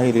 Hi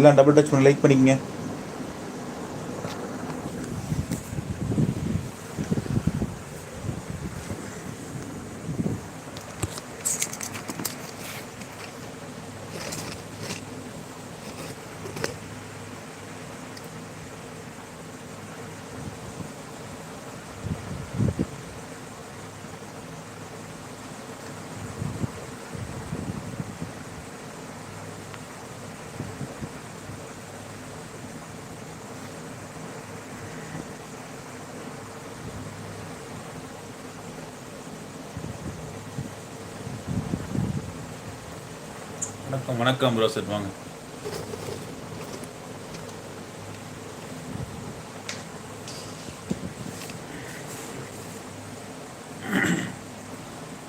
எல்லாம் double touch பண்ணி like பண்ணிக்கங்க. வணக்கம் வணக்கம் ப்ரோ சார் வாங்க.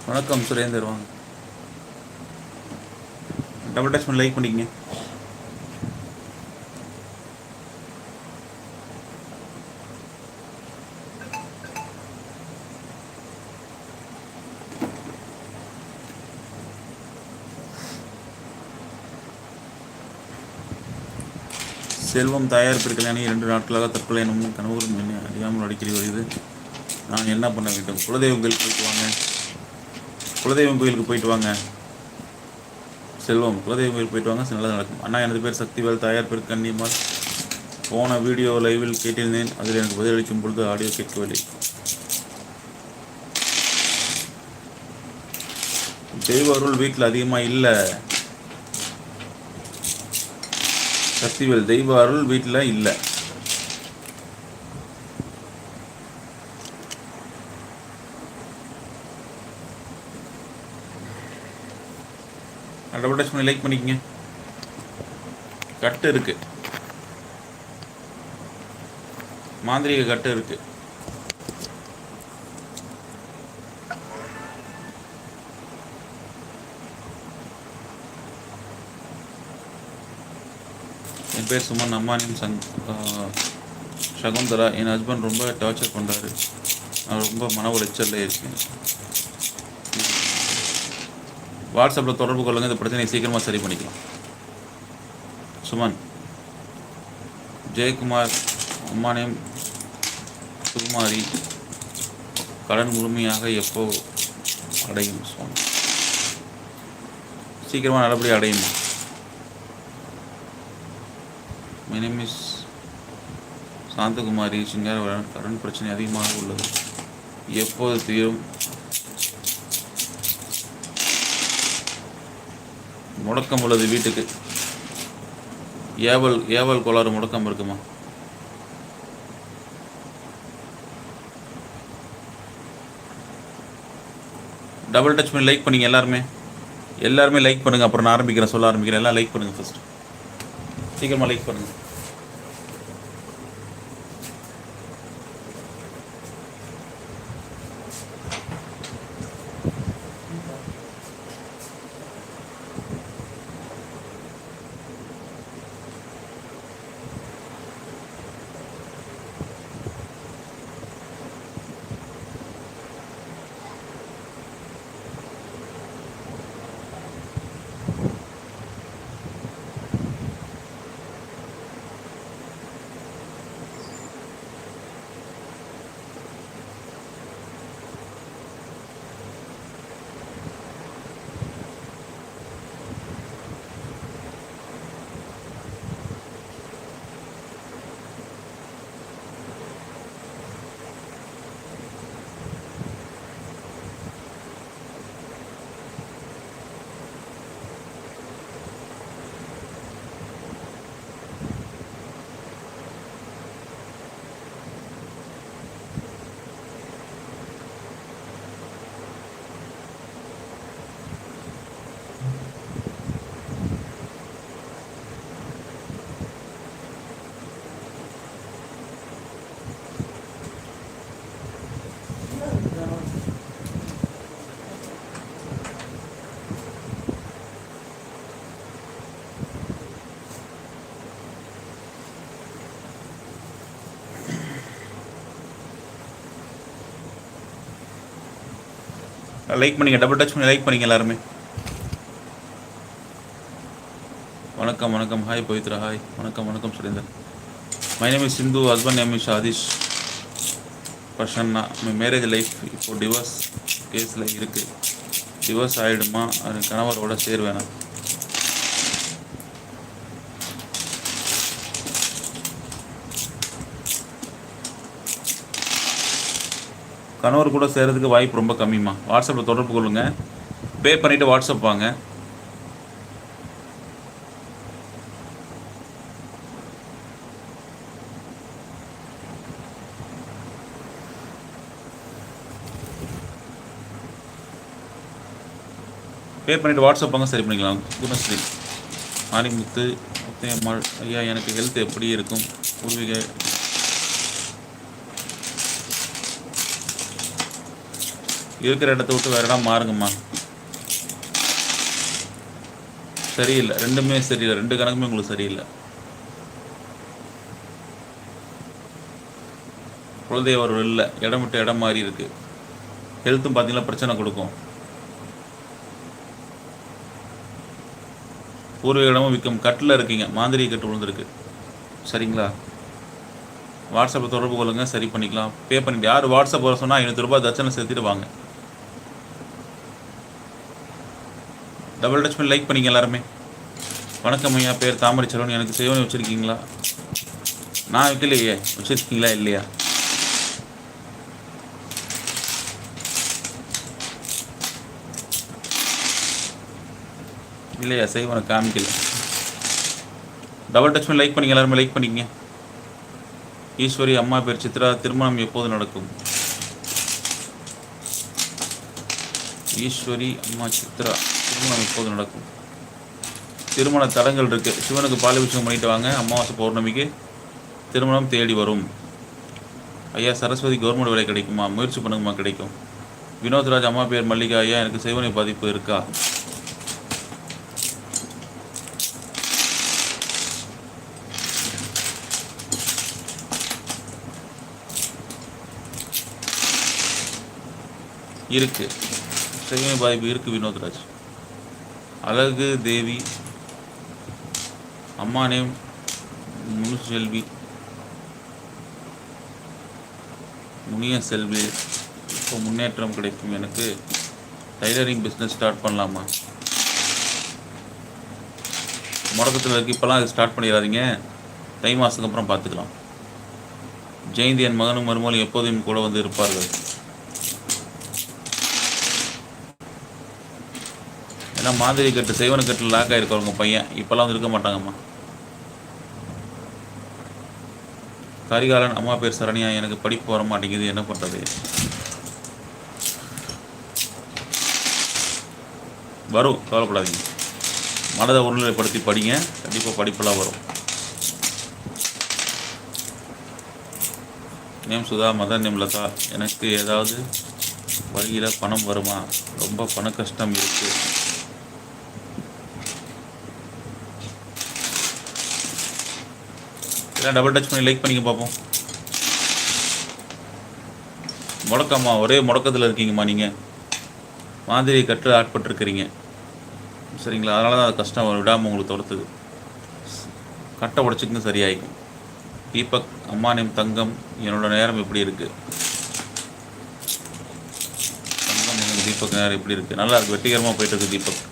வணக்கம் சுரேந்தர். வாங்க. டபுள் டச் பண்ணி லைக் பண்ணிக்கங்க. செல்வம் தயாரிப்பு கல்யாணி இரண்டு நாட்களாக தற்கொலை என்னும் கனவுகளும் என்னை அறியாமல் அடிக்கடி வருகிறது. நான் என்ன பண்ண வேண்டும்? குலதெய்வம் கோயிலுக்கு போயிட்டு வாங்க. குலதெய்வம் கோயிலுக்கு போயிட்டு வாங்க. செல்வம் குலதெய்வம் கோயிலுக்கு போயிட்டு வாங்க. நல்லது நடக்கும். அண்ணா எனது பேர் சக்திவேல். தயாரிப்பிற்கு கண்ணியமால் போன வீடியோ லைவில் கேட்டிருந்தேன். அதில் எனக்கு பதிலளிக்கும் பொழுது ஆடியோ கேட்கவில்லை. தெய்வ அருள் வீட்டில் அதிகமாக இல்லை. சக்திவேல் தெய்வ அருள் வீட்டில் இல்லை. அட்வர்டைஸ்மெண்ட் லைக் பண்ணிக்கங்க. கட்டு இருக்கு. மாந்திரிக கட்டு இருக்கு. என் பேர் சுமன் அம்மானியும் சங் சகுந்தரா என் ஹஸ்பண்ட் ரொம்ப டார்ச்சர் பண்ணுறாரு நான் ரொம்ப மன உளைச்சலில் இருக்கேன். வாட்ஸ்அப்பில் தொடர்பு கொள்ளுங்கள் இந்த பிரச்சனையை சீக்கிரமாக சரி பண்ணிக்கலாம். சுமன் ஜெயக்குமார் அம்மானியம் சுகுமாரி கடன் முழுமையாக எப்போ அடையும் சுவாமி சீக்கிரமாக நல்லபடியாக அடையும் மை நேம் இஸ் சாந்தகுமாரி சிங்கார கடன் பிரச்சனை அதிகமாக உள்ளது. எப்போது தீரும்? முடக்கம் உள்ளது வீட்டுக்கு. ஏவல் ஏவல் கோளாறு முடக்கம் இருக்குமா? டபுள் டச் பண்ணி லைக் பண்ணீங்க எல்லாருமே? எல்லாருமே லைக் பண்ணுங்க. அப்புறம் நான் ஆரம்பிக்கிறேன் சொல்ல ஆரம்பிக்கிறேன். எல்லாம் லைக் பண்ணுங்க ஃபஸ்ட்டு சீக்கிரமாக லைக் பண்ணுங்கள் லைக் பண்ணீங்க டபுள் டச் பண்ணி லைக் பண்ணீங்க எல்லாருமே. வணக்கம் வணக்கம். ஹாய் பவித்ரா. ஹாய் வணக்கம் வணக்கம் Surender. My name is Sindhu husband name is Aadhish Prasanna my marriage life இப்போ டிவோர்ஸ் கேஸில் இருக்குது டிவோர்ஸ் ஆகிடுமா அது கணவரோட வேணாம். கணவர் கூட சேர்கிறதுக்கு வாய்ப்பு ரொம்ப கம்மிம்மா. வாட்ஸ்அப்பில் தொடர்பு கொள்ளுங்க. பே பண்ணிவிட்டு வாட்ஸ்அப் வாங்க. பே பண்ணிவிட்டு வாட்ஸ்அப் வாங்க சரி பண்ணிக்கலாம். குணஸ்ரீ மாரிமுத்து முத்தையம்மாள் ஐயா எனக்கு ஹெல்த் எப்படி இருக்கும்? பூர்வீக இருக்கிற இடத்த விட்டு வேற இடம் மாறுங்கம்மா. சரியில்லை. ரெண்டுமே சரியில்லை. ரெண்டு கணக்குமே உங்களுக்கு சரியில்லை. குலதெய்வர் இல்லை. இடம் விட்டு இடம் மாறி இருக்கு. ஹெல்த்தும் பார்த்தீங்கன்னா பிரச்சனை கொடுக்கும். பூர்வீக இடமும் விற்கும் கட்டில் இருக்கீங்க. மாந்திரிய கட்டு விழுந்துருக்கு. சரிங்களா? வாட்ஸ்அப்பில் தொடர்பு கொள்ளுங்க. சரி பண்ணிக்கலாம். பே பண்ணிட்டு யார் வாட்ஸ்அப் வர சொன்னால் ஐநூறுரூபா தட்சணை சேர்த்துட்டு வாங்க. டபுள் டச் பண்ணி லைக் பண்ணிங்க எல்லாருமே. வணக்கம் ஐயா பேர் தாமரை செல்வன் எனக்கு சேவனை வச்சுருக்கீங்களா? நான் வைக்கலையே. வச்சுருக்கீங்களா இல்லையா? இல்லையா சேவனை காமிக்கல. டபுள் டச் பண்ணி லைக் பண்ணிங்க எல்லாருமே லைக் பண்ணிக்கங்க ஈஸ்வரி அம்மா பேர் சித்ரா திருமணம் எப்போது நடக்கும்? ஈஸ்வரி அம்மா சித்ரா. திருமணம் இப்போது நடக்கும். திருமண தடங்கள் இருக்கு. சிவனுக்கு பாலிபிஷம் பண்ணிட்டு வாங்க. அமாவாசை பௌர்ணமிக்கு திருமணம் தேடி வரும். ஐயா சரஸ்வதி கவர்மெண்ட் வேலை கிடைக்குமா? முயற்சி பண்ணுங்கம்மா கிடைக்கும். வினோத்ராஜ் அம்மா பேர் மல்லிகா ஐயா எனக்கு சிவனை பாதிப்பு இருக்கா? இருக்கு. சிவனை பாதிப்பு இருக்கு வினோத்ராஜ். அழகு தேவி அம்மா நேம் முனு செல்வி முனிய செல்வி இப்போ முன்னேற்றம் கிடைக்கும் எனக்கு. டைலரிங் பிஸ்னஸ் ஸ்டார்ட் பண்ணலாமா? முடக்கத்தில் இருக்கு இப்போலாம் அது ஸ்டார்ட் பண்ணிடாதீங்க. தை மாதத்துக்கு அப்புறம் பார்த்துக்கலாம். ஜெயந்தி என் மகனும் மருமகளும் எப்போதும் கூட வந்து இருப்பார்கள். ஏன்னா மாதிரி கட்டு செய்வன கட்டில் லாக் ஆயிருக்கவங்க பையன். இப்போல்லாம் வந்து இருக்க மாட்டாங்கம்மா. கரிகாலன் அம்மா பேர் சரண்யா எனக்கு படிப்பு வர மாட்டேங்குது. என்ன பண்ணுறது வரும் கவலைப்படாதீங்க. மனதை ஒருநிலைப்படுத்தி படிங்க. கண்டிப்பாக படிப்பெல்லாம் வரும். Name Sudha mother name Latha. எனக்கு ஏதாவது வழியில் பணம் வருமா? ரொம்ப பண கஷ்டம் இருக்குது எல்லாம் டபுள் டச் பண்ணி லைக் பண்ணிக்க பார்ப்போம். முடக்கம்மா ஒரே முடக்கத்தில் இருக்கீங்கம்மா நீங்கள் மாதிரி கட்டு ஆட்பட்டிருக்கிறீங்க. சரிங்களா? அதனால தான் அது கஷ்டம் விடாமல் உங்களுக்கு துரத்துது கட்டை உடச்சிக்கங்க சரியாயிக்கும். தீபக் அம்மா நேம் தங்கம் என்னோட நேரம் எப்படி இருக்குது தங்கம் தீபக் நேரம் எப்படி இருக்குது நல்லா இருக்குது வெற்றிகரமாக போயிட்டுருக்கு தீபக்.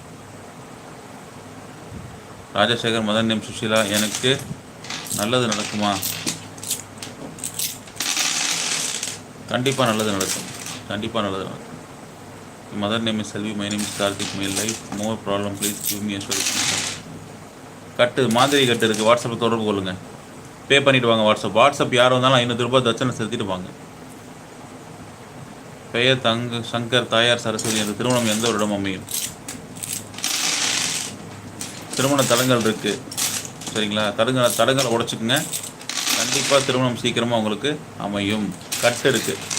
ராஜசேகர் மதன் நேம் சுஷீலா எனக்கு நல்லது நடக்குமா? கண்டிப்பாக நல்லது நடக்கும். கண்டிப்பாக நல்லது நடக்கும். Mother name is Selvi my name is Karthik my life more problem please give me கட்டு மாதிரி கட்டு இருக்குது வாட்ஸ்அப்பில் தொடர்பு கொள்ளுங்கள் பே பண்ணிவிட்டு வாங்க வாட்ஸ்அப் வாட்ஸ்அப் யார் வந்தாலும் ஐநூறு ரூபாய் தட்சணை செலுத்திட்டு வாங்க. பெயர் தங்க சங்கர் தாயார் சரஸ்வதி என்ற திருமணம் எந்த ஒரு இடம் அமையும். திருமண தடங்கள் இருக்குது சரிங்களா? தடங்களை தடுங்கலை உடைச்சுக்குங்க. கண்டிப்பாக திருமணம் சீக்கிரமாக உங்களுக்கு அமையும். கட்டு இருக்குது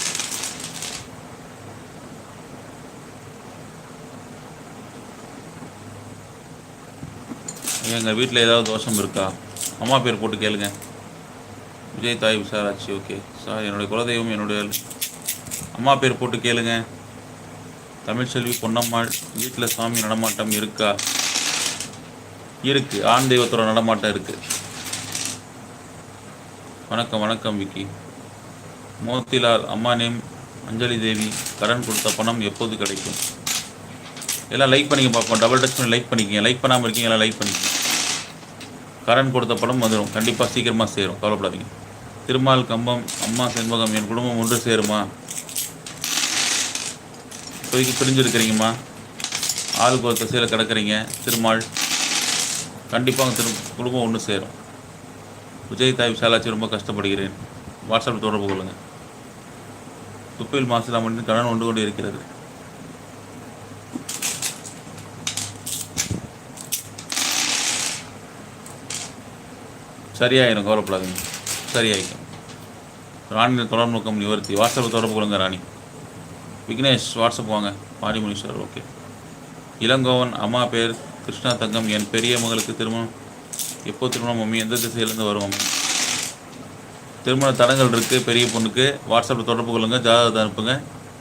எங்கள் வீட்டில் ஏதாவது தோஷம் இருக்கா? அம்மா பேர் போட்டு கேளுங்க. விஜய் தாய் விசாராச்சி ஓகே. சார் என்னுடைய குலதெய்வம் என்னுடைய அம்மா பேர் போட்டு கேளுங்க. தமிழ்ச்செல்வி பொன்னம்மாள் வீட்டில் சாமி நடமாட்டம் இருக்கா? இருக்கு. ஆண் தெய்வத்தோட நடமாட்டம் இருக்கு. வணக்கம் வணக்கம் விக்கி. மோத்திலால் அம்மா நேம் அஞ்சலி தேவி கடன் கொடுத்த பணம் எப்போது கிடைக்கும்? எல்லாம் லைக் பண்ணிக்க பார்ப்போம் டபுள் டச் பண்ணி லைக் பண்ணிக்கங்க. லைக் பண்ணாமல் இருக்கீங்க எல்லாம் லைக் பண்ணிக்கங்க. கரண்ட் கொடுத்த படம் வந்துடும் கண்டிப்பாக சீக்கிரமாக சேரும். கவலைப்படாதீங்க. திருமால் கம்பம் அம்மா செண்பகம் என் குடும்பம் ஒன்று சேருமா? இப்போதைக்கு பிரிஞ்சிருக்கிறீங்கம்மா. ஆளுக்கு ஒரு திசையில் கிடக்குறீங்க. திருமால் கண்டிப்பாக திரும்ப குடும்பம் ஒன்று சேரும். விஜய் தாய் விசாலாச்சி ரொம்ப கஷ்டப்படுகிறேன். வாட்ஸ்அப்பில் தொடர்பு கொள்ளுங்கள் துப்பில் மாசிலாமணின் கடன் ஒன்று கொண்டு இருக்கிறது. சரியாயிரும் கவலைப்படாதீங்க. சரியாயிடும் ராணியின் தொடர்பு நோக்கம் நிவர்த்தி. வாட்ஸ்அப்பில் தொடர்பு கொள்ளுங்க ராணி. விக்னேஷ் வாட்ஸ்அப் வாங்க. மாரிமுனி ஓகே. இளங்கோவன் அம்மா பேர் கிருஷ்ணா தங்கம் என் பெரிய மகளுக்கு திருமணம். எப்போ திருமணம் மம்மி? எந்த திசையிலேருந்து வரும் மம்மி? திருமண தடங்கள் இருக்குது பெரிய பொண்ணுக்கு. வாட்ஸ்அப்பில் தொடர்பு கொள்ளுங்க ஜாதகத்தை அனுப்புங்க.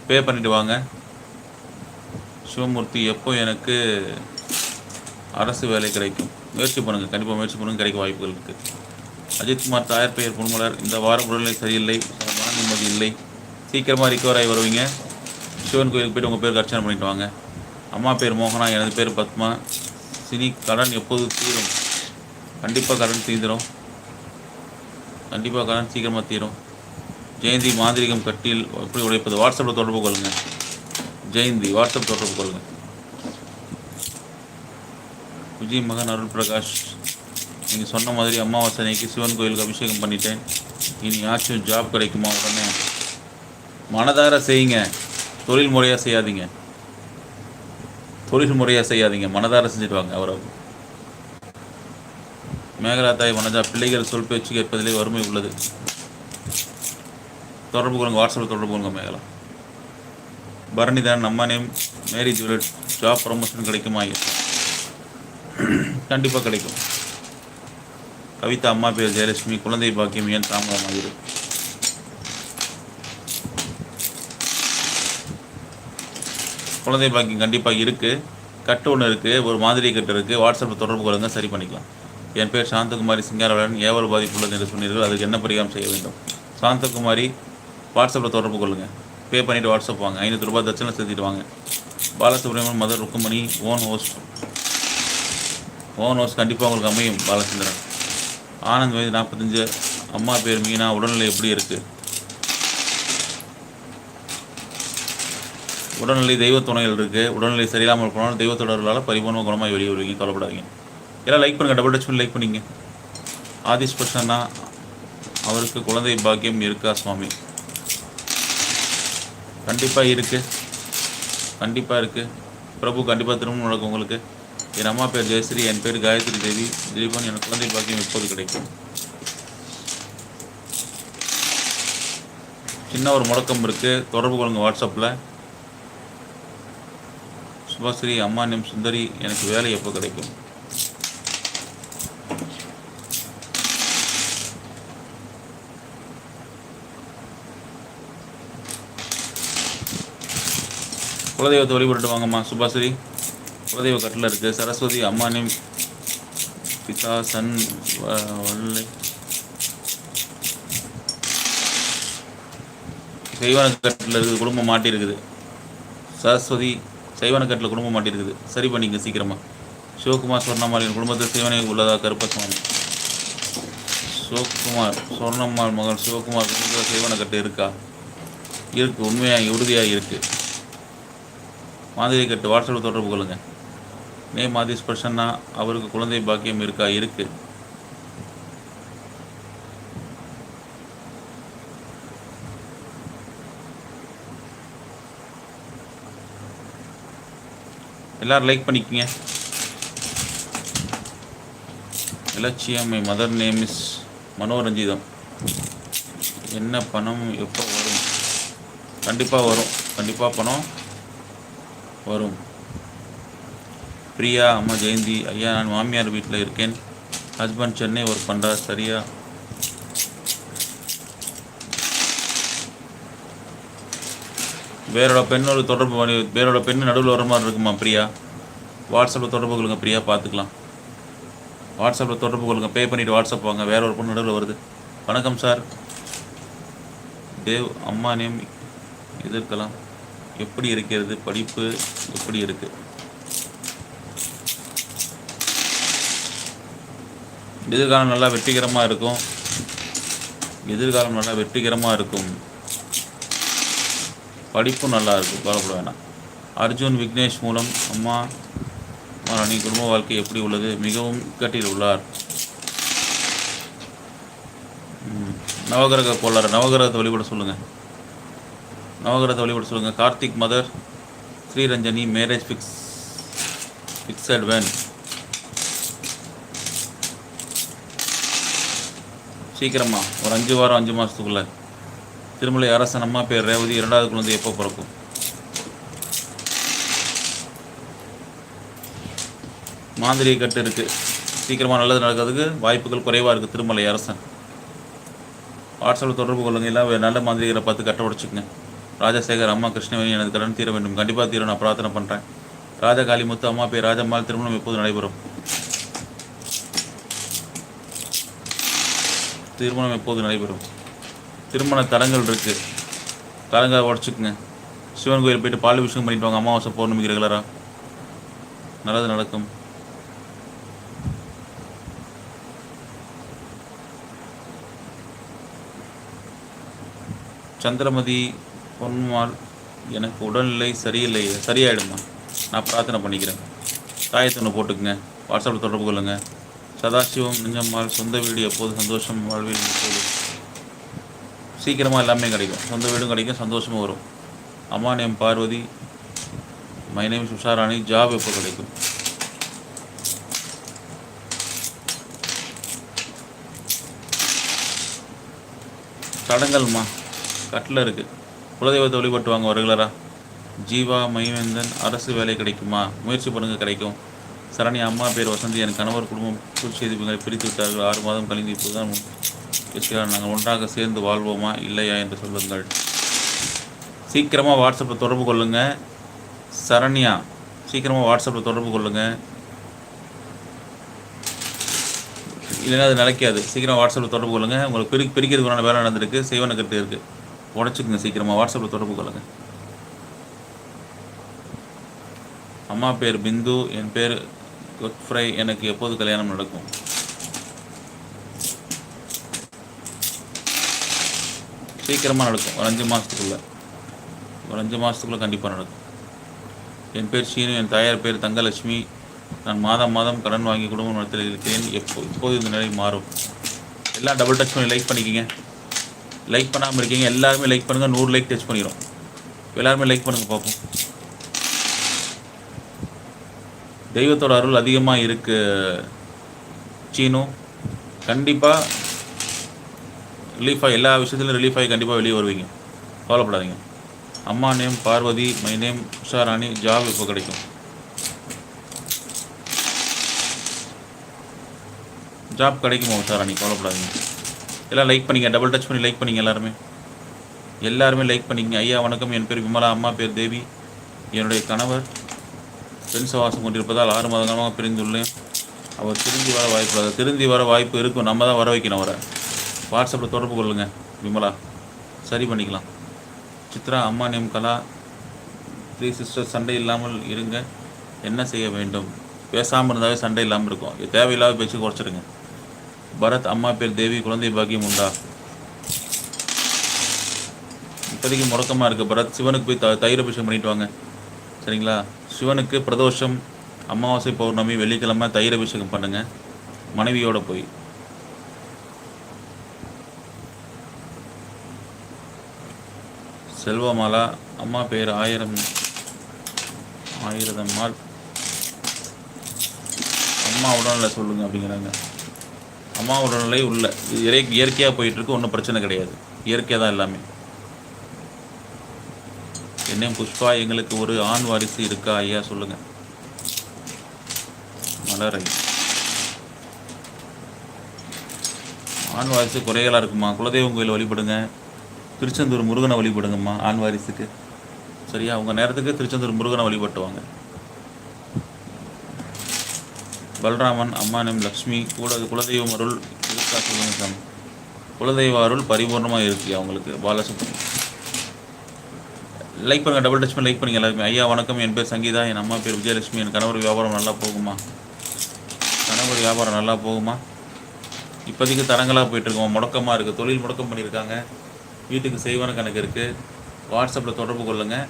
பே பண்ணிட்டு வாங்க. சிவமூர்த்தி எப்போ எனக்கு அரசு வேலை கிடைக்கும்? முயற்சி பண்ணுங்கள் கண்டிப்பாக முயற்சி பண்ணுங்கள் கிடைக்க வாய்ப்புகள் இருக்குது அஜித்குமார் தாயார் பெயர் பொன்மலர். இந்த வாரம் உடல்நிலை சரியில்லை மன நிம்மதி இல்லை. சீக்கிரமாக ரிக்கவர் ஆகி வருவீங்க. சிவன் கோயிலுக்கு போய்ட்டு உங்கள் பேருக்கு அர்ச்சனை பண்ணிட்டு வாங்க. அம்மா பேர் மோகனா எனது பேர் பத்மா. சினி கடன் எப்போது தீரும்? கண்டிப்பாக கடன் தீர்ந்துடும் கண்டிப்பாக கடன் சீக்கிரமாக தீரும். ஜெயந்தி மாந்திரிகம் கட்டில் எப்படி உடைப்பது? வாட்ஸ்அப்பில் தொடர்பு கொள்ளுங்கள் ஜெயந்தி வாட்ஸ்அப் தொடர்பு கொள்ளுங்கள் விஜய் மகன் அருள் பிரகாஷ் நீங்கள் சொன்ன மாதிரி அமாவாசை அன்னைக்கு சிவன் கோயிலுக்கு அபிஷேகம் பண்ணிட்டேன். இனி ஆச்சும் ஜாப் கிடைக்குமா? உடனே மனதார செய்யுங்க. தொழில் முறையாக செய்யாதீங்க. தொழில் முறையாக செய்யாதீங்க. மனதார செஞ்சுட்டு வாங்க அவரை. மேகலா தாய் மனஜா பிள்ளைகள் சொல் பேச்சு கேட்பதிலே வறுமை உள்ளது. தொடர்பு கொள்ளுங்க வாட்ஸ்அப்பில் தொடர்பு கொள்ளுங்க மேகலா. பரணிதான் நம்ம name Mary jewellers job promotion கிடைக்குமா? கண்டிப்பாக கிடைக்கும். கவிதா அம்மா பேர் ஜெயலட்சுமி குழந்தை பாக்கியம் ஏன் தாமதமாகிறது? குழந்தை பாக்கியம் கண்டிப்பாக இருக்குது கட்டு ஒன்று இருக்குது ஒரு மாதிரி கட்டு இருக்குது வாட்ஸ்அப்பில் தொடர்பு கொள்ளுங்க சரி பண்ணிக்கலாம். என் பேர் சாந்தகுமாரி சிங்காரவளன் ஏவல் பாதிப்பு உள்ளது என்று சொன்னீர்கள். அதுக்கு என்ன பரிகாரம் செய்ய வேண்டும்? சாந்தகுமாரி வாட்ஸ்அப்பில் தொடர்பு கொள்ளுங்கள் பே பண்ணிவிட்டு வாட்ஸ்அப் வாங்க. ஐநூறு ரூபாய் தட்சணை செலுத்திட்டு வாங்க. Balasubramanian mother Rukmani own house. Own house கண்டிப்பாக உங்களுக்கு அமையும் பாலச்சந்திரன். ஆனந்த் வயது நாற்பத்தஞ்சு அம்மா பேர் மீனா. உடல்நிலை எப்படி இருக்குது உடல்நிலை தெய்வ துணைகள் இருக்குது உடல்நிலை சரியில்லாமல் போனாலும் தெய்வ தொடர்களால் பரிபூர்ண குணமாக வெளியே வருவீங்க கவலைப்படாதீங்க. எல்லாம் லைக் பண்ணுங்கள் டபுள் டச் பண்ணி லைக் பண்ணிங்க. ஆதிஷ் பிரசன்னா அவருக்கு குழந்தை பாக்கியம் இருக்கா சுவாமி? கண்டிப்பாக இருக்குது கண்டிப்பாக இருக்குது பிரபு கண்டிப்பாக திருமணம் நடக்கும் உங்களுக்கு. என் அம்மா பேர் ஜெயஸ்ரீ என் பேர் காயத்ரி தேவி. திலீபன் எனக்கு குழந்தை பாக்கியம் எப்போது கிடைக்கும்? சின்ன ஒரு முடக்கம் இருக்குது தொடர்பு கொள்ளுங்கள் வாட்ஸ்அப்பில் சுபஸ்ரீ அம்மா நேம் சுந்தரி எனக்கு வேலை எப்போ கிடைக்கும்? குலதெய்வத்தை வழிபட்டு வாங்கம்மா சுபாஸ்ரீ குலதெய்வ கட்டில் இருக்குது சரஸ்வதி அம்மா நேம் பிதா சன் வல்லை செய்வான கட்டில் இருக்குது குடும்பம் மாட்டி இருக்குது சரஸ்வதி சைவன கட்டில் குடும்பம் மாட்டிருக்குது. சரி பண்ணிங்க சீக்கிரமாக சிவகுமார் சொர்ணம்மாளின் குடும்பத்தில் சிவனை உள்ளதா கருப்பசாமி. சிவகுமார் சொர்ணம்மாள் மகன் சிவகுமார் குடும்பத்தில் சைவன கட்டு இருக்கா? இருக்கு உண்மையாக உறுதியாக இருக்கு. மாதிரி கட்டு வாட்ஸ்அப்பில் தொடர்பு கொள்ளுங்கள் நேம் மாதீஷ் பிரசன்னா அவருக்கு குழந்தை பாக்கியம் இருக்கா? இருக்குது எல்லாரும் லைக் பண்ணிக்கங்க. இலட்சியம் my mother name is Manoranjitham. என்ன பணம் எப்போ வரும்? கண்டிப்பாக வரும். கண்டிப்பாக பணம் வரும். பிரியா அம்மா ஜெயந்தி ஐயா நான் மாமியார் வீட்டில் இருக்கேன். ஹஸ்பண்ட் சென்னை ஒர்க் பண்ணுறா சரியா? வேறோட பெண்ணோட தொடர்பு வேறோட பெண்ணு நடுவில் வர மாதிரி இருக்குமா பிரியா? வாட்ஸ்அப்பில் தொடர்பு கொள்ளுங்க பிரியா பார்த்துக்கலாம் வாட்ஸ்அப்பில் தொடர்பு கொள்ளுங்க பே பண்ணிவிட்டு வாட்ஸ்அப் வாங்க வேற ஒரு பொண்ணு நடுவில் வருது. வணக்கம் சார் தேவ் அம்மா நேம் எதிர்க்கலாம். எப்படி இருக்கிறது படிப்பு எப்படி இருக்கு? எதிர்காலம் நல்லா வெற்றிகரமாக இருக்கும். எதிர்காலம் நல்லா வெற்றிகரமாக இருக்கும். படிப்பும் நல்லா இருக்கும் கவலைப்பட வேணாம். அர்ஜுன் விக்னேஷ் மூலம் அம்மா ராணி குடும்ப வாழ்க்கை எப்படி உள்ளது? மிகவும் இக்கட்டில் உள்ளார். நவகிரக கோளாறு நவகிரகத்தை வழிபட சொல்லுங்கள் நவகிரகத்தை வழிபட சொல்லுங்கள் Karthik mother Sriranjani marriage fix fixed when. சீக்கிரமா ஒரு அஞ்சு வாரம் அஞ்சு மாதத்துக்குள்ளே திருமலை அரசன் அம்மா பேர் ரேவதி இரண்டாவது குழந்தை எப்போ பிறக்கும்? மாந்திரிய கட்டு இருக்கு. சீக்கிரமாக நல்லது நடக்கிறதுக்கு வாய்ப்புகள் குறைவாக இருக்குது திருமலை அரசன். வாட்ஸ்அப்பில் தொடர்பு கொள்ளுங்க. எல்லாம் நல்ல மாந்திரிகளை பார்த்து கட்ட உடச்சிக்கங்க. ராஜசேகர் அம்மா கிருஷ்ணவேணி எனது கடன் தீர வேண்டும். கண்டிப்பாக தீர நான் பிரார்த்தனை பண்ணுறேன் ராஜா காளிமுத்து அம்மா பேர் ராஜம்மாள் திருமணம் எப்போது நடைபெறும்? திருமணம் எப்போது நடைபெறும்? திருமண தலங்கள் இருக்குது தடங்களை உடச்சிக்குங்க. சிவன் கோயில் போயிட்டு பால் விஷயம் பண்ணிட்டு வாங்க. அமாவாசை பௌர்ணமிக்கு ரெகுலராக நல்லது நடக்கும். சந்திரமதி பொன்மால் எனக்கு உடல்நிலை சரியில்லை. சரியாயிடுமா? நான் பிரார்த்தனை பண்ணிக்கிறேன். தாயத்தொன்று போட்டுக்குங்க. வாட்ஸ்அப்பில் தொடர்பு கொள்ளுங்க. சதாசிவம் நெஞ்சம்மாள் சொந்த வீடு எப்போது சந்தோஷம் வாழ்வில் எப்போது சீக்கிரமாக எல்லாமே கிடைக்கும். சொந்த வீடும் கிடைக்கும் சந்தோஷமும் வரும். அம்மா name Parvathi my name Susharani job எப்போ கிடைக்கும்? தடங்கல்மா கட்டில் இருக்குது குலதெய்வத்தை வழிபட்டு வாங்க ரெகுலராக ஜீவா மைவேந்தன் அரசு வேலை கிடைக்குமா? முயற்சி பண்ணுங்கள் கிடைக்கும். சரணி அம்மா பேர் வசந்தி என் கணவர் குடும்பம் குற்செய்திகளை பிரித்து விட்டார்கள். ஆறு மாதம் கழிந்து இப்போதுதான் பேசுகிறார் நாங்கள் ஒன்றாக சேர்ந்து வாழ்வோமா இல்லையா என்று சொல்லுங்கள். சீக்கிரமாக வாட்ஸ்அப்பில் தொடர்பு கொள்ளுங்க. சரண்யா சீக்கிரமாக வாட்ஸ்அப்பில் தொடர்பு கொள்ளுங்க. இல்லைன்னா அது நிலைக்காது. சீக்கிரம் வாட்ஸ்அப்பில் தொடர்பு கொள்ளுங்க. உங்களுக்கு பிரி பிரிக்கிறதுக்கான வேலை நடந்திருக்கு. செய்வனக்கட்டு இருக்குது உடச்சிக்குங்க. சீக்கிரமாக வாட்ஸ்அப்பில் தொடர்பு கொள்ளுங்கள் அம்மா பேர் பிந்து என் பேர் கொத்ஃப்ரை எனக்கு எப்போது கல்யாணம் நடக்கும்? சீக்கிரமாக நடக்கும். ஒரு அஞ்சு மாதத்துக்குள்ளே ஒரு அஞ்சு மாதத்துக்குள்ளே கண்டிப்பாக நடக்கும். என் பேர் சீனு என் தாயார் பேர் தங்கலட்சுமி. நான் மாதம் மாதம் கடன் வாங்கி குடும்பம் நடத்தில் இருக்கிறேன். எப்போ இப்போது இந்த நிலை மாறும். எல்லாம் டபுள் டச் பண்ணி லைக் பண்ணிக்கிங்க. லைக் பண்ணாமல் இருக்கீங்க. எல்லாருமே லைக் பண்ணுங்கள் நூறு லைக் டச் பண்ணிடும் எல்லாருமே லைக் பண்ணுங்கள் பார்ப்போம் தெய்வத்தோட அருள் அதிகமாக இருக்கு சீனு. கண்டிப்பாக ரிலீஃப் ஆகி எல்லா விஷயத்துலையும் ரிலீஃப் ஆகி கண்டிப்பாக வெளியே வருவீங்க. கவலைப்படாதீங்க. அம்மா name Parvathi my name Usharani job இப்போ கிடைக்கும். ஜாப் கிடைக்குமா உஷாராணி கவலைப்படாதீங்க. எல்லாம் லைக் பண்ணிங்க டபுள் டச் பண்ணி லைக் பண்ணிங்க எல்லாருமே. எல்லாருமே லைக் பண்ணிங்க ஐயா வணக்கம். என் பேர் விமலா அம்மா பேர் தேவி. என்னுடைய கணவர் பெண் சவாசம் கொண்டிருப்பதால் ஆறு மாத காலமாக பிரிந்துள்ளேன். அவர் திரும்பி வர வாய்ப்பு இல்லை திரும்பி வர வாய்ப்பு இருக்கும். நம்ம தான் வர வைக்கணும் அவரை. வாட்ஸ்அப்பில் தொடர்பு கொள்ளுங்கள் விமலா. சரி பண்ணிக்கலாம். சித்ரா அம்மா நேம் கலா. த்ரீ சிஸ்டர் சண்டை இல்லாமல் இருங்க. என்ன செய்ய வேண்டும்? பேசாமல் இருந்தாவே சண்டை இல்லாமல் இருக்கும். தேவையில்லாத பேச்சு குறைச்சிடுங்க. பரத் அம்மா பேர் தேவி குழந்தை பாக்கியம் உண்டா? இப்போதைக்கு முடக்கமாக இருக்குது பரத். சிவனுக்கு போய் த தயிர் அபிஷேகம் பண்ணிட்டு வாங்க. சரிங்களா? சிவனுக்கு பிரதோஷம் அமாவாசை பௌர்ணமி வெள்ளிக்கிழமை தயிர் அபிஷேகம் பண்ணுங்க. மனைவியோட போய். செல்வமாலா அம்மா பேர் ஆயிரம் ஆயிரதம்மாள் அம்மா உடல்நிலை சொல்லுங்க அப்படிங்கிறாங்க. அம்மா உடல்நிலை உள்ள இது இறை இயற்கையாக போயிட்டு இருக்கு ஒன்றும் பிரச்சனை கிடையாது. இயற்கையாக தான் எல்லாமே. என்ன புஷ்பா எங்களுக்கு ஒரு ஆண் வாரிசு இருக்கா ஐயா? சொல்லுங்க. மலரை. ஆண் வாரிசு குறைகளாக இருக்குமா? குலதெய்வம் கோயில் வழிபடுங்க. திருச்செந்தூர் முருகனை வழிபடுங்கம்மா ஆண் வாரிசுக்கு. சரியா? உங்கள் நேரத்துக்கு திருச்செந்தூர் முருகனை வழிபட்டுவாங்க. பல்ராமன் அம்மா நேம் லக்ஷ்மி கூட குலதெய்வம் அருள் இருக்கா சொல்லுங்க சாமி. குலதெய்வ அருள் பரிபூர்ணமாக இருக்கு அவங்களுக்கு பாலசுப்ரமணியம். லைக் பண்ணுங்க டபுள் டச் பண்ணி லைக் பண்ணுங்க எல்லாருமே. ஐயா வணக்கம். என் பேர் சங்கீதா. என் அம்மா பேர் விஜயலட்சுமி. என் கணவர் வியாபாரம் நல்லா போகுமா? கணவர் வியாபாரம் நல்லா போகுமா? இப்போதைக்கு தரங்களாக போயிட்டுருக்கோம். முடக்கமாக இருக்குது தொழில் முடக்கம் பண்ணியிருக்காங்க. வீட்டுக்கு செய்வான கணக்கு இருக்குது வாட்ஸ்அப்பில் தொடர்பு கொள்ளுங்கள்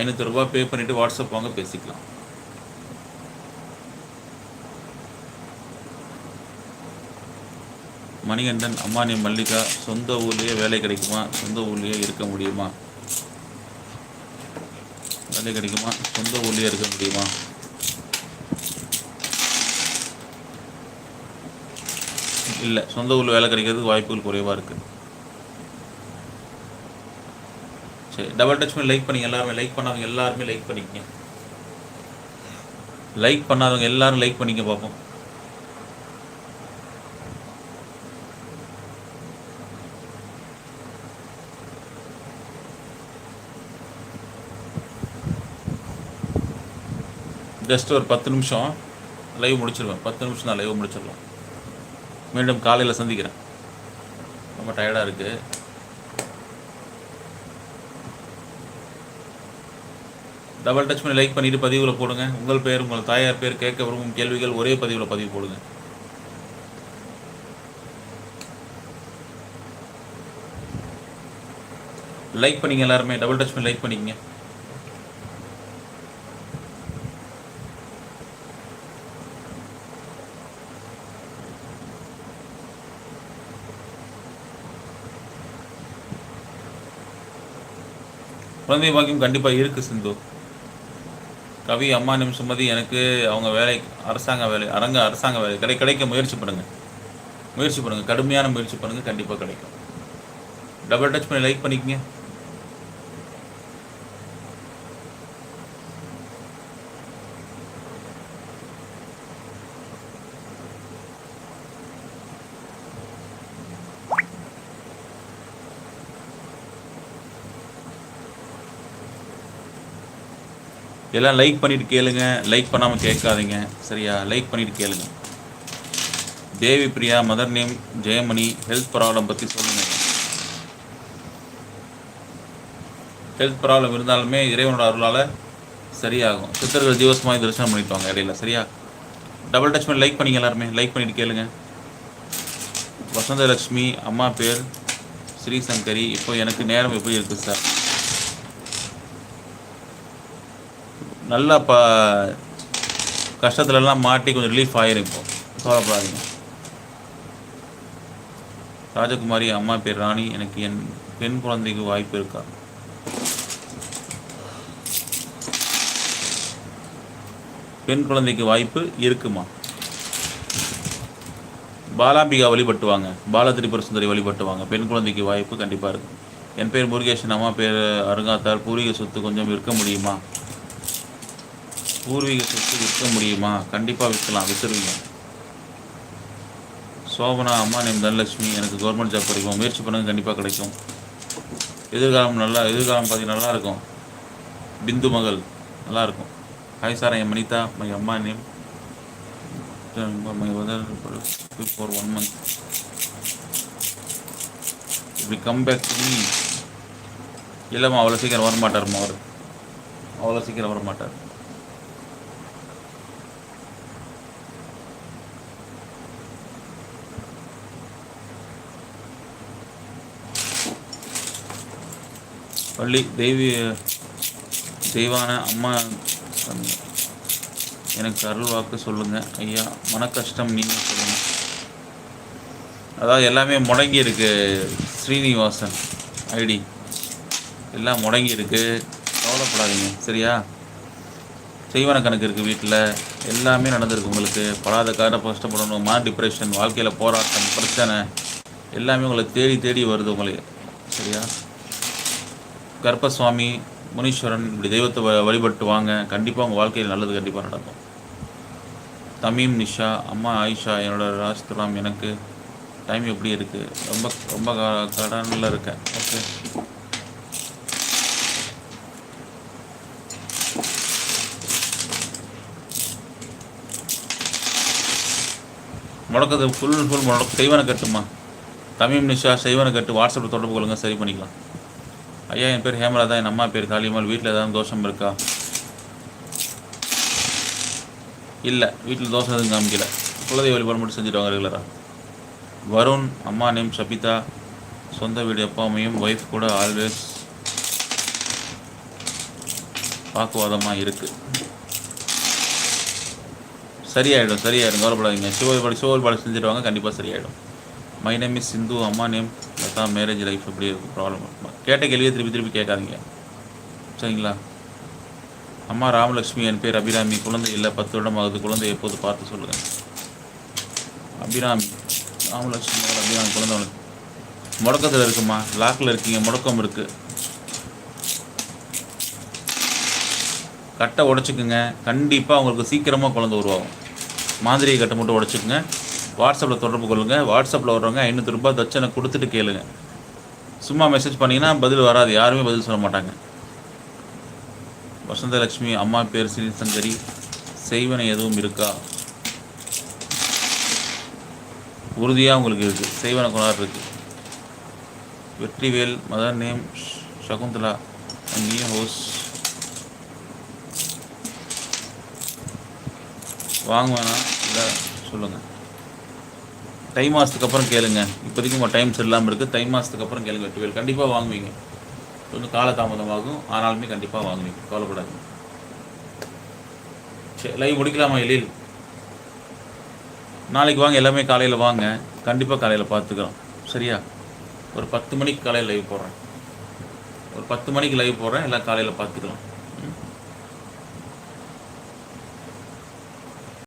ஐநூற்றி ரூபா பே பண்ணிவிட்டு வாட்ஸ்அப் வாங்க பேசிக்கலாம். மணிகண்டன் அம்மானி மல்லிகா சொந்த ஊர்லேயே வேலை கிடைக்குமா? சொந்த ஊர்லேயே இருக்க முடியுமா? வேலை கிடைக்குமா? சொந்த ஊர்லேயே இருக்க முடியுமா? இல்லை சொந்த ஊரில் வேலை கிடைக்கிறதுக்கு வாய்ப்புகள் குறைவாக இருக்குது சரி டபுள் டச் பண்ணி லைக் பண்ணிங்க எல்லாருமே லைக் பண்ணாதவங்க எல்லாருமே லைக் பண்ணிக்கங்க. லைக் பண்ணாதவங்க எல்லாரும் லைக் பண்ணிக்க பார்ப்போம் ஜஸ்ட் ஒரு பத்து நிமிஷம் லைவ் முடிச்சிருவேன். பத்து நிமிஷம் தான் லைவ் முடிச்சிடலாம். மீண்டும் காலையில் சந்திக்கிறேன். ரொம்ப டயர்டாக இருக்குது டபுள் டச் பண்ணி லைக் பண்ணிட்டு பதிவில் போடுங்க. உங்கள் பேர் உங்கள் தாயார் பேர் கேட்க விரும்பும் கேள்விகள் ஒரே பதிவில் பதிவு போடுங்க. லைக் பண்ணிங்க எல்லாருமே. டபுள் டச் பண்ணி லைக் பண்ணிக்கங்க. குழந்தை பாக்கியம் கண்டிப்பாக இருக்குது சிந்து. கவி அம்மா நிம் சுமதி எனக்கு அவங்க வேலை அரசாங்க வேலை அரங்க அரசாங்க வேலை கிடை கிடைக்க முயற்சி பண்ணுங்கள் முயற்சி பண்ணுங்கள் கடுமையான முயற்சி பண்ணுங்கள் கண்டிப்பாக கிடைக்கும். டபுள் டச் பண்ணி லைக் பண்ணிக்கங்க. எல்லாம் லைக் பண்ணிட்டு கேளுங்க. லைக் பண்ணாமல் கேட்காதீங்க. சரியா? லைக் பண்ணிட்டு கேளுங்க. Devi Priya mother name Jayamani health problem பற்றி சொல்லுங்க. ஹெல்த் ப்ராப்ளம் இருந்தாலுமே இறைவனோட அருளால் சரியாகும். சித்தர்கள் திவசமாக தரிசனம் பண்ணிட்டு வாங்க இடையில. சரியா? டபுள் டச் பண்ணி லைக் பண்ணிங்க எல்லாருமே. லைக் பண்ணிட்டு கேளுங்க. வசந்தலட்சுமி அம்மா பேர் ஸ்ரீசங்கரி. இப்போ எனக்கு நேரம் எப்படி இருக்குது சார் நல்லா ப கஷ்டத்துலலாம் மாட்டி கொஞ்சம் ரிலீஃப் ஆயிரும் இப்போ. கவலைப்படாதீங்க. ராஜகுமாரி அம்மா பேர் ராணி. எனக்கு என் பெண் குழந்தைக்கு வாய்ப்பு இருக்கா? பெண் குழந்தைக்கு வாய்ப்பு இருக்குமா? பாலாம்பிகா வழிபட்டுவாங்க. பாலத்ரிபுர சுந்தரி வழிபட்டுவாங்க. பெண் குழந்தைக்கு வாய்ப்பு கண்டிப்பாக இருக்கு என் பேர் முருகேஷன் அம்மா பேர் அருங்காத்தார். பூர்வீக சொத்து கொஞ்சம் விற்க முடியுமா? பூர்வீக சொத்து விற்க முடியுமா? கண்டிப்பாக விற்கலாம். விற்றுருவீங்க சோபனா அம்மா நேம் தனலட்சுமி எனக்கு கவர்மெண்ட் ஜாப் கிடைக்கும். முயற்சி பண்ணுங்க கண்டிப்பாக கிடைக்கும். எதிர்காலம் நல்லா எதிர்காலம் பார்த்தீங்கன்னா நல்லா இருக்கும். பிந்து மகள் நல்லா இருக்கும். ஹாய் சார் என் மனிதா மை அம்மா name. My for one month இப்படி கம் பேக் பண்ணி இல்லைம்மா அவ்வளோ சீக்கிரம் வரமாட்டார்மா அவர். அவ்வளோ சீக்கிரம் வர பள்ளி தெய்வீ தெய்வான அம்மா எனக்கு அருள் வாக்கு சொல்லுங்க. ஐயா மன கஷ்டம் நீங்க சொல்லுங்க. அதாவது எல்லாமே முடங்கி இருக்கு ஸ்ரீனிவாசன் ஐடி. எல்லாம் முடங்கி இருக்கு கவலைப்படாதீங்க சரியா? செய்வன கணக்கு இருக்குது வீட்டில் எல்லாமே நடந்திருக்கு உங்களுக்கு. படாத காரணம் கஷ்டப்படணும். மா டிப்ரெஷன் வாழ்க்கையில் போராட்டம் பிரச்சனை. எல்லாமே உங்களை தேடி தேடி வருது உங்களுக்கு சரியா? கர்ப்பசுவாமி முனீஸ்வரன் இப்படி தெய்வத்தை வ- வழிபட்டு வாங்க கண்டிப்பாக உங்கள் வாழ்க்கையில் நல்லது கண்டிப்பாக நடக்கும். தமீம் நிஷா அம்மா ஆயிஷா என்னோட ராஜ்துலாம் எனக்கு டைம் எப்படி இருக்குது ரொம்ப ரொம்ப க- கடனில் இருக்கேன். ஓகே முடக்கது ஃபுல் ஃபுல் முடக்கு செய்வனை கட்டுமா? தமிழ் நிஷா செய்வனை கட்டு. வாட்ஸ்அப்பில் தொடர்பு கொள்ளுங்க. சரி பண்ணிக்கலாம். ஐயா என் பேர் ஹேமராதா என் அம்மா பேர் காளியம்மாள். வீட்டில் ஏதாவது தோஷம் இருக்கா? இல்லை. வீட்டில் தோசை எதுவும் காமிக்கல. குலதெய்வ வழிபாடு மட்டும் செஞ்சுட்டு வாங்க ரெகுலராக வருண் அம்மா நேம் சபிதா. சொந்த வீடு அப்பா அம்மையும் ஒய்ஃப் கூட ஆல்வேஸ் வாக்குவாதமாக இருக்குது சரியாயிடும் சரியாயிடும். கவலைப்படாதீங்க. சிவ வழிபாடு சிவ வழிபாடு செஞ்சுட்டு வாங்க. கண்டிப்பாக சரியாயிடும். My name is Sindhu. அம்மா நேம் லதா மேரேஜ் லைஃப் எப்படி இருக்கும் ப்ராப்ளம் கேட்ட கேள்வியை திருப்பி திருப்பி கேட்காதீங்க. சரிங்களா? அம்மா ராமலட்சுமி என் பேர் அபிராமி. குழந்தை இல்லை பத்து வருடம் ஆகுது. குழந்தை எப்போது பார்த்து சொல்லுங்கள் அபிராமி ராமலட்சுமி அபிராமி? குழந்தை உனக்கு முடக்கத்தில் இருக்குமா? லாக்கில் இருக்கீங்க முடக்கம் இருக்குது கட்டை உடச்சிக்குங்க. கண்டிப்பாக உங்களுக்கு சீக்கிரமாக குழந்தை உருவாகும். மாதிரியை கட்டை மட்டும் உடச்சிக்குங்க. வாட்ஸ்அப்பில் தொடர்பு கொள்ளுங்கள் வாட்ஸ்அப்பில் வர்றவங்க ஐநூற்றி ரூபாய் தட்சணை கொடுத்துட்டு கேளுங்க. சும்மா மெசேஜ் பண்ணிங்கன்னா பதில் வராது. யாருமே பதில் சொல்ல மாட்டாங்க. வசந்தலட்சுமி அம்மா பேர் சிறிசங்கரி செய்வனை எதுவும் இருக்கா? உறுதியாக உங்களுக்கு இருக்குது செய்வன குணார் இருக்குது Vetrivel mother name Shakuntala. New house வேணாம் இல்லை சொல்லுங்கள் தை மாதத்துக்கு அப்புறம் கேளுங்க. இப்போதைக்கு உங்கள் டைம் சரியில்லாமல் இருக்குது தை மாதத்துக்கு அப்புறம் கேளுங்க டுவெல் கண்டிப்பாக வாங்குவீங்க. கொஞ்சம் காலதாமதமாகும். ஆனாலுமே கண்டிப்பாக வாங்குவீங்க. கவலைப்படாதீங்க. சரி லைவ் முடிக்கலாமா எழில்? நாளைக்கு வாங்க எல்லாமே காலையில் வாங்க. கண்டிப்பாக காலையில் பார்த்துக்கிறோம் சரியா? ஒரு பத்து மணிக்கு காலையில் லைவ் போடுறேன். ஒரு பத்து மணிக்கு லைவ் போடுறேன். எல்லாம் காலையில் பார்த்துக்கலாம்